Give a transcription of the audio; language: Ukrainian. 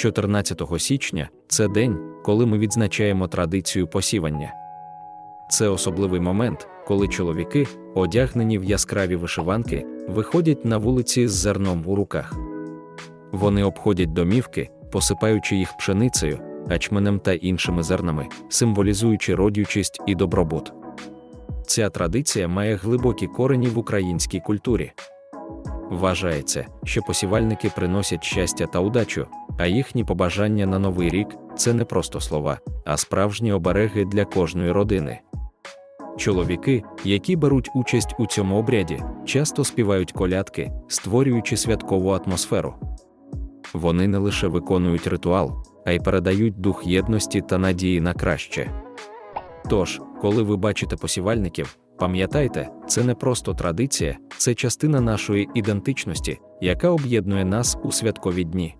14 січня це день, коли ми відзначаємо традицію посівання. Це особливий момент, коли чоловіки, одягнені в яскраві вишиванки, виходять на вулиці з зерном у руках. Вони обходять домівки, посипаючи їх пшеницею, ячменем та іншими зернами, символізуючи родючість і добробут. Ця традиція має глибокі корені в українській культурі. Вважається, що посівальники приносять щастя та удачу, а їхні побажання на новий рік це не просто слова, а справжні обереги для кожної родини. Чоловіки, які беруть участь у цьому обряді, часто співають колядки, створюючи святкову атмосферу. Вони не лише виконують ритуал, а й передають дух єдності та надії на краще. Тож, коли ви бачите посівальників, пам'ятайте, це не просто традиція, це частина нашої ідентичності, яка об'єднує нас у святкові дні.